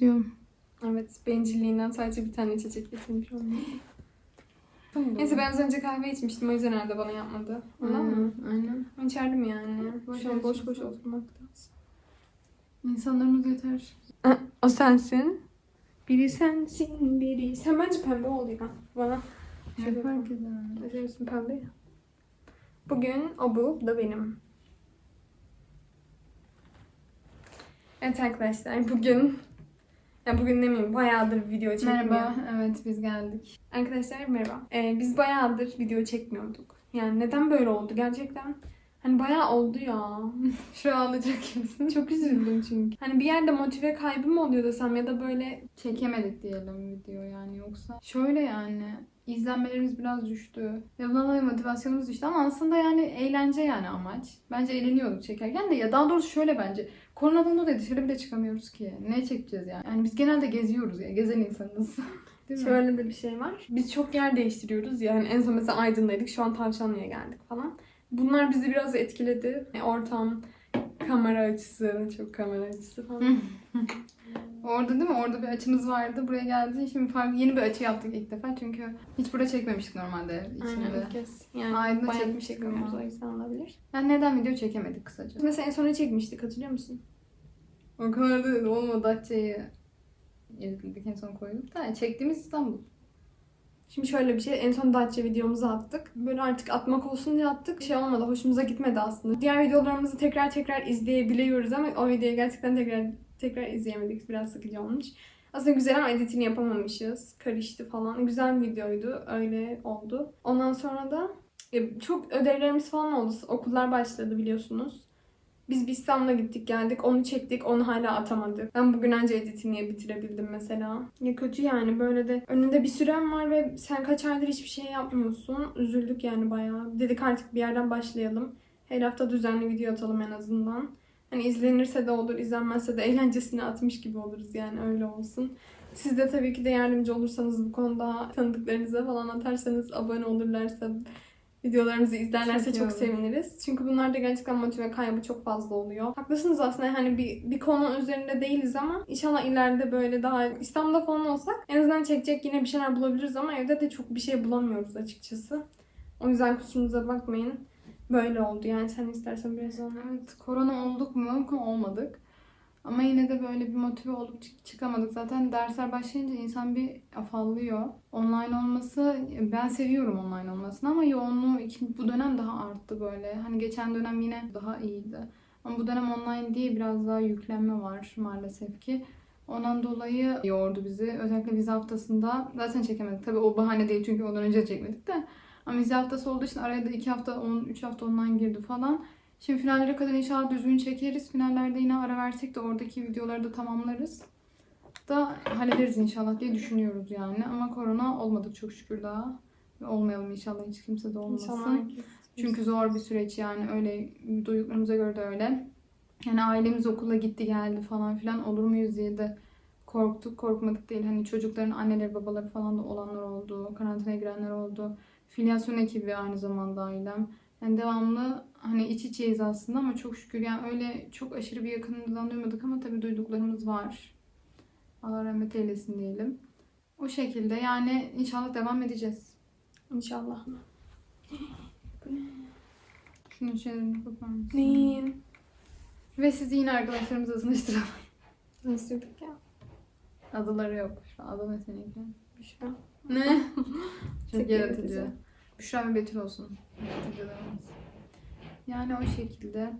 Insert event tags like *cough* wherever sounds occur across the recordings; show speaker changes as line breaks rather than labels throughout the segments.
Diyorum.
Evet, bencilliğinden sadece bir tane içecek getirmiş olmuş. Neyse ben az önce kahve içmiştim o yüzden herhalde bana yapmadı. Ondan mı?
Aynen.
Ben içerdim yani.
Boş
Şu an boş boş oturmaktansa.
İnsanlarımız yeter.
O sensin. Biri sensin, biri... Sen bence pembe ol ya. Bana
Ne
Şöyle
fark eder?
Özel misin pembe ya? Bugün o bu da benim. Evet arkadaşlar bugün ya bugün demeyeyim bayağıdır video çekmiyor.
Merhaba. Evet biz geldik.
Arkadaşlar merhaba. Ee, biz bayağıdır video çekmiyorduk. Yani neden böyle oldu gerçekten? Hani bayağı oldu ya. *laughs*
Şu ağlayacak gibisin.
Çok üzüldüm çünkü. Hani bir yerde motive kaybı mı oluyor desem ya da böyle
Çekemedik diyelim video yani yoksa. Şöyle yani izlenmelerimiz biraz düştü. Ve bundan dolayı motivasyonumuz düştü ama aslında yani eğlence yani amaç. Bence eğleniyorduk çekerken de ya daha doğrusu şöyle bence. Koronadan dolayı dışarı bile çıkamıyoruz ki. Ne çekeceğiz yani? Yani biz genelde geziyoruz ya. Gezen insanız. *laughs* Değil mi?
Şöyle de bir şey var. Biz çok yer değiştiriyoruz ya. Hani en son mesela Aydın'daydık. Şu an Tavşanlı'ya geldik falan. Bunlar bizi biraz etkiledi. Yani ortam, kamera açısı, çok kamera açısı falan. *laughs*
Orada değil mi? Orada bir açımız vardı. Buraya geldi. Şimdi farklı yeni bir açı yaptık ilk defa. Çünkü hiç burada çekmemiştik normalde
Aynen
içinde.
ilk kez. Yani
Aydın'da
bayağı
çekmiştik ama.
o yüzden olabilir.
Yani neden video çekemedik kısaca?
Mesela en son ne çekmiştik hatırlıyor musun?
O kadar da olmadı Datça'yı editledik en son koyduk da çektiğimiz İstanbul.
Şimdi şöyle bir şey, en son Datça videomuzu attık. Böyle artık atmak olsun diye attık. Şey olmadı, hoşumuza gitmedi aslında. Diğer videolarımızı tekrar tekrar izleyebiliyoruz ama o videoyu gerçekten tekrar tekrar izleyemedik. Biraz sıkıcı olmuş. Aslında güzel ama editini yapamamışız. Karıştı falan. Güzel videoydu. Öyle oldu. Ondan sonra da ya çok ödevlerimiz falan oldu. Okullar başladı biliyorsunuz. Biz bir İstanbul'a gittik geldik. Onu çektik. Onu hala atamadık. Ben bugün önce editini bitirebildim mesela. Ya kötü yani böyle de. Önünde bir süren var ve sen kaç aydır hiçbir şey yapmıyorsun. Üzüldük yani bayağı. Dedik artık bir yerden başlayalım. Her hafta düzenli video atalım en azından. Hani izlenirse de olur, izlenmezse de eğlencesine atmış gibi oluruz yani öyle olsun. Siz de tabii ki de yardımcı olursanız bu konuda tanıdıklarınıza falan atarsanız abone olurlarsa videolarımızı izlerlerse
Çok
çok, seviniriz. Çünkü bunlarda gerçekten motive kaybı çok fazla oluyor. Haklısınız aslında hani bir, bir konu üzerinde değiliz ama inşallah ileride böyle daha İstanbul'da falan olsak en azından çekecek yine bir şeyler bulabiliriz ama evde de çok bir şey bulamıyoruz açıkçası. O yüzden kusurumuza bakmayın. Böyle oldu yani sen istersen biraz anlat.
Evet korona olduk mu? Olmadık. Ama yine de böyle bir motive olup çık- çıkamadık. Zaten dersler başlayınca insan bir afallıyor. Online olması, ben seviyorum online olmasını ama yoğunluğu bu dönem daha arttı böyle. Hani geçen dönem yine daha iyiydi. Ama bu dönem online diye biraz daha yüklenme var maalesef ki. Ondan dolayı yordu bizi. Özellikle vize haftasında zaten çekemedik. Tabii o bahane değil çünkü ondan önce çekmedik de. Ama vize haftası olduğu için araya da 2 hafta, 3 hafta online girdi falan. Şimdi finallere kadar inşallah düzgün çekeriz. Finallerde yine ara versek de oradaki videoları da tamamlarız. Da hallederiz inşallah diye düşünüyoruz yani. Ama korona olmadık çok şükür daha. Olmayalım inşallah hiç kimse de olmasın.
İnşallah
Çünkü zor bir süreç yani öyle duyduklarımıza göre de öyle. Yani ailemiz okula gitti geldi falan filan olur muyuz diye de korktuk korkmadık değil. Hani çocukların anneleri babaları falan da olanlar oldu. Karantinaya girenler oldu. Filyasyon ekibi aynı zamanda ailem. Yani devamlı hani iç içeyiz aslında ama çok şükür yani öyle çok aşırı bir yakınımızdan duymadık ama tabii duyduklarımız var. Allah rahmet eylesin diyelim. O şekilde yani inşallah devam edeceğiz.
İnşallah.
Şunun şeylerini kapar mısın?
Neyin?
Ve sizi yine arkadaşlarımızla tanıştıralım.
Nasıl ya?
Adaları yok. Şu an ada meseleydi.
Büşra.
Ne? *laughs* Çok yaratıcı. Büşra ve Betül olsun. Yaratıcılarımız. Yani o şekilde.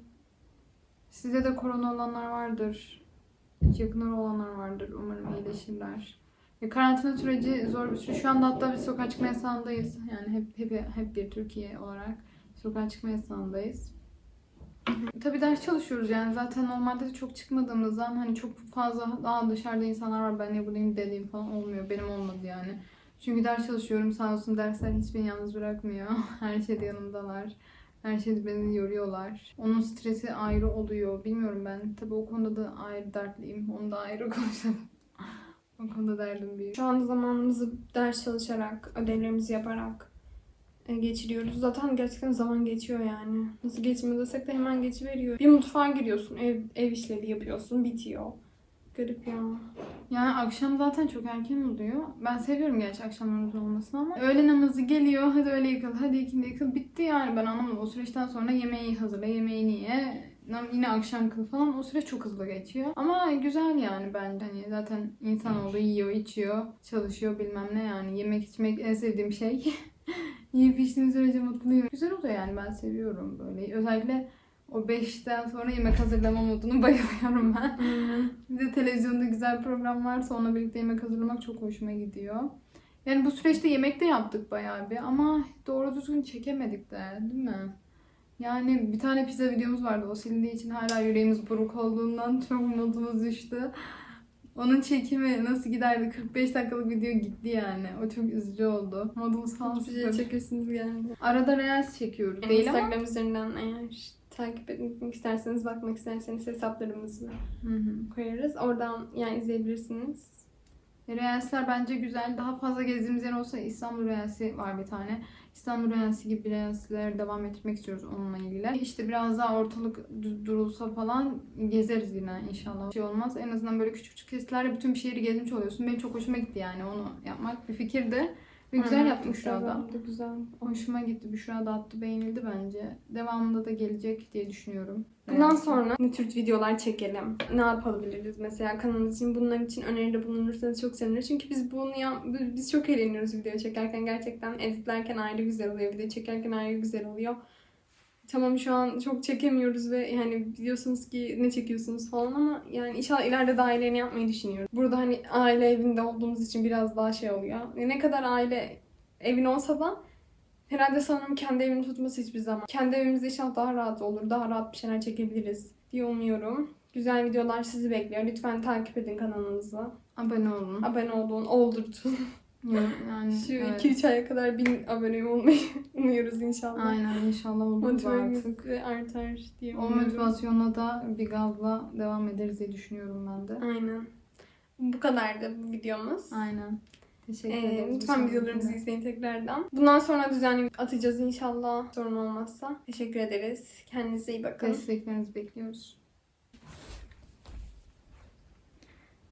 Size de korona olanlar vardır. Yakınları olanlar vardır. Umarım iyileşirler. Ya karantina süreci zor bir süreç. Şu anda hatta biz sokağa çıkma yasağındayız. Yani hep hep hep bir Türkiye olarak sokağa çıkma yasağındayız. Tabii ders çalışıyoruz yani zaten normalde de çok çıkmadığımızdan hani çok fazla daha dışarıda insanlar var ben ne buradayım dediğim falan olmuyor. Benim olmadı yani. Çünkü ders çalışıyorum sağ olsun dersler hiç beni yalnız bırakmıyor. *laughs* Her şeyde yanımdalar. Her şeyde beni yoruyorlar. Onun stresi ayrı oluyor. Bilmiyorum ben. Tabii o konuda da ayrı dertliyim. Onu da ayrı *laughs* konuşalım. o konuda derdim büyük.
Şu anda zamanımızı ders çalışarak, ödevlerimizi yaparak geçiriyoruz. Zaten gerçekten zaman geçiyor yani. Nasıl geçmiyor desek de hemen geçiveriyor. Bir mutfağa giriyorsun, ev, ev işleri yapıyorsun, bitiyor. Garip ya.
Yani akşam zaten çok erken oluyor. Ben seviyorum gerçi akşam namazı olmasını ama öğle namazı geliyor. Hadi öyle yıkıl, hadi ikindi yıkıl. Bitti yani ben anlamadım. O süreçten sonra yemeği hazırla, yemeğini ye. Yine akşam kıl falan. O süreç çok hızlı geçiyor. Ama güzel yani bence. Hani zaten insan oldu, yiyor, içiyor, çalışıyor bilmem ne yani. Yemek içmek en sevdiğim şey. *laughs* Yiyip içtiğim sürece mutluyum. Güzel oluyor yani ben seviyorum böyle. Özellikle o 5'ten sonra yemek hazırlama modunu *laughs* bayılıyorum ben. Bir de televizyonda güzel program varsa onunla birlikte yemek hazırlamak çok hoşuma gidiyor. Yani bu süreçte yemek de yaptık bayağı bir ama doğru düzgün çekemedik de değil mi? Yani bir tane pizza videomuz vardı. O silindiği için hala yüreğimiz buruk olduğundan *laughs* çok modumuz düştü. Onun çekimi nasıl giderdi? 45 dakikalık video gitti yani. O çok üzücü oldu. Modumuz falan
Hiçbir şey çekiyorsunuz geldi.
Arada reels çekiyoruz. Değil ama.
Instagram üzerinden eğer takip etmek isterseniz, bakmak isterseniz hesaplarımızı
Hı hı.
koyarız. Oradan yani izleyebilirsiniz.
Reelsler bence güzel. Daha fazla gezdiğimiz yer olsa İstanbul Reels'i var bir tane. İstanbul Reels'i gibi Reels'leri devam ettirmek istiyoruz onunla ilgili. İşte biraz daha ortalık du- durulsa falan gezeriz yine inşallah. Şey olmaz. En azından böyle küçük küçük kesitlerle bütün bir şehri gezmiş oluyorsun. Benim çok hoşuma gitti yani onu yapmak. Bir fikirdi. Ve güzel
Aynen,
yaptık Büşra da.
Güzel.
Hoşuma gitti. Büşra da attı. Beğenildi bence. Devamında da gelecek diye düşünüyorum.
Bundan
Reels'ler.
sonra ne tür videolar çekelim? Ne yapabiliriz mesela kanalımız için? Bunlar için öneride bulunursanız çok seviniriz. Çünkü biz bunu ya, biz çok eğleniyoruz video çekerken. Gerçekten editlerken ayrı güzel oluyor. Video çekerken ayrı güzel oluyor. Tamam şu an çok çekemiyoruz ve yani biliyorsunuz ki ne çekiyorsunuz falan ama yani inşallah ileride daha iyilerini yapmayı düşünüyoruz. Burada hani aile evinde olduğumuz için biraz daha şey oluyor. Ne kadar aile evin olsa da Herhalde sanırım kendi evini tutması hiçbir zaman. Kendi evimizde inşallah daha rahat olur. Daha rahat bir şeyler çekebiliriz diye umuyorum. Güzel videolar sizi bekliyor. Lütfen takip edin kanalımızı.
Abone olun.
Abone olun, oldurtun. *laughs* *laughs*
Yani,
Şu
evet.
2-3 aya kadar 1000 abone olmayı *laughs* umuyoruz inşallah.
Aynen inşallah olur artık.
Artar diye
O
umuyorum.
motivasyonla da bir gazla devam ederiz diye düşünüyorum ben de.
Aynen. Bu kadardı bu videomuz.
Aynen. Teşekkür
Ee,
ederiz.
lütfen videolarımızı izleyin tekrardan. Bundan sonra düzenli atacağız inşallah sorun olmazsa. Teşekkür ederiz. Kendinize iyi bakın.
Desteklerinizi bekliyoruz.